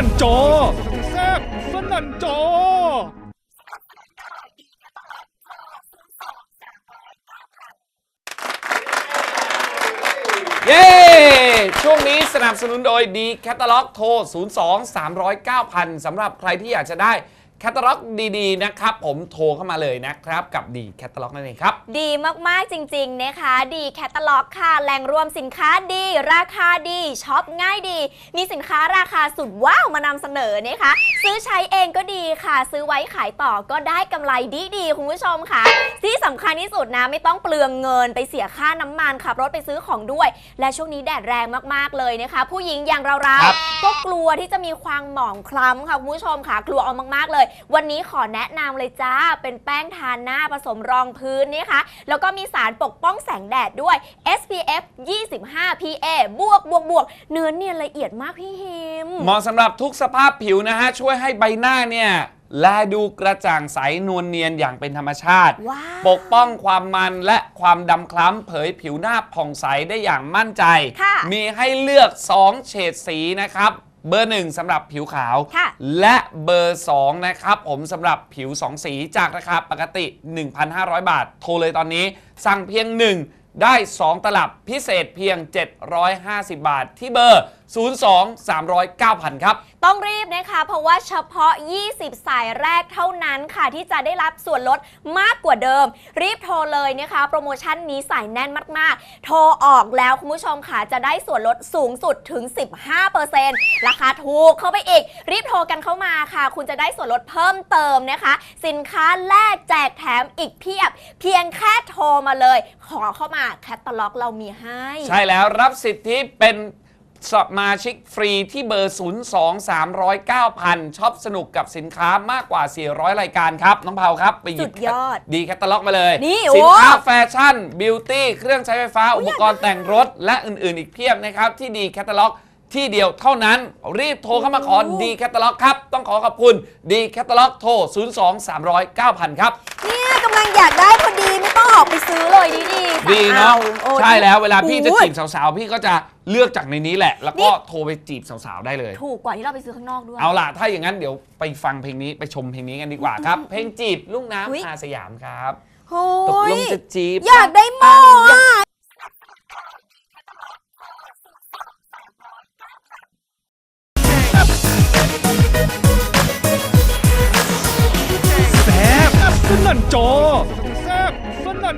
นั่นจอ แซบสนั่นจอ เย้ ช่วงนี้สนับสนุนโดยดีแคตตาล็อกโทร 02 309 0 0สำหรับใครที่อยากจะได้ แคตตาล็อกดีๆนะครับ ผมโทรเข้ามาเลยนะครับ กับดีแคตตาล็อกนั่นเองครับ ดีมากๆจริงๆนะคะดีแคตตาล็อกค่ะแหล่งรวมสินค้าดี ราคาดีช็อปง่ายดี มีสินค้าราคาสุดว้าวมานำเสนอนะคะ ซื้อใช้เองก็ดีค่ะ ซื้อไว้ขายต่อก็ได้กำไรดีๆคุณผู้ชมค่ะ ที่สำคัญที่สุดนะไม่ต้องเปลืองเงินไปเสียค่าน้ำมันขับรถไปซื้อของด้วย และช่วงนี้แดดแรงมากๆเลยนะคะ ผู้หญิงอย่างเราครับๆก็กลัวที่จะมีความหมองคล้ำค่ะคุณผู้ชมค่ะ กลัวเอามากๆเลยวันนี้ขอแนะนำเลยจ้า เป็นแป้งทาหน้าผสมรองพื้นนี่ค่ะแล้วก็มีสารปกป้องแสงแดดด้วย SPF 25 PA บวกบวกบวกเนื้อเนียนละเอียดมากพี่ฮิม เหมาะสำหรับทุกสภาพผิวนะฮะ ช่วยให้ใบหน้าเนี่ยแลดูกระจ่างใสนวลเนียนอย่างเป็นธรรมชาติ ว้าว ปกป้องความมันและความดำคล้ำเผยผิวหน้าผ่องใสได้อย่างมั่นใจ ค่ะ มีให้เลือก 2 เฉดสีนะครับ เบอร์1สำหรับผิวขาว ค่ะ และเบอร์2นะครับผมสำหรับผิว2สีจากราคาปกติ 1,500 บาท โทรเลยตอนนี้ สั่งเพียง1ได้2ตลับพิเศษเพียง 750 บาทที่เบอร์ 02 300 9000 ครับ ต้องรีบนะคะ เพราะว่าเฉพาะ 20 สายแรกเท่านั้นค่ะ ที่จะได้รับส่วนลดมากกว่าเดิม รีบโทรเลยนะคะ โปรโมชั่นนี้ใส่แน่นมาก ๆ โทรออกแล้วคุณผู้ชมค่ะ จะได้ส่วนลดสูงสุดถึง 15%ราคาถูกเข้าไปอีก รีบโทรกันเข้ามาค่ะ คุณจะได้ส่วนลดเพิ่มเติมนะคะ สินค้าแลกแจกแถมอีกเพียบ เพียงแค่โทรมาเลย ขอเข้ามาแคตตาล็อกเรามีให้ ใช่แล้วรับสิทธิเป็น สมาชิกฟรีที่เบอร์ 02 300 9000ช็อปสนุกกับสินค้ามากกว่า 400 รายการครับ น้องเผาครับ ไปหยิสุบดยอด ดีแคตตาล็อกมาเลย นี่โอ้สินค้าแฟชั่น บิวตี้ เครื่องใช้ไฟฟ้า อุปกรณ์แต่งรถ และอื่น ๆ อีกเพียบนะครับ ที่ดีแคตตาล็อกที่เดียวเท่านั้น รีบโทรเข้ามาขอดีแคตตาล็อกครับ ต้องขอขอบคุณดีแคตตาล็อกโทร 02 300 9000 ครับ เนี่ยกำลังอยากได้พอดีไม่ต้ อกไปซื้อเลยดีดีดีเนาะใช่แล้วเวลาพี่จะจีบสาวๆ พี่ก็จะเลือกจากในนี้แหละ แล้วก็โทรไปจีบสาวๆ ได้เลย ถูกกว่าที่เราไปซื้อข้างนอกด้วย เอาล่ะ ถ้าอย่างนั้นเดี๋ยวไปฟังเพลงนี้ไปชมเพลงนี้กันดีกว่าครับ เพลงจีบลูกอุ๊ย น้ำอาสยามครับโอ้ตกลงยจะจีบอยากได้หมออะแซบสนั่นจอ มั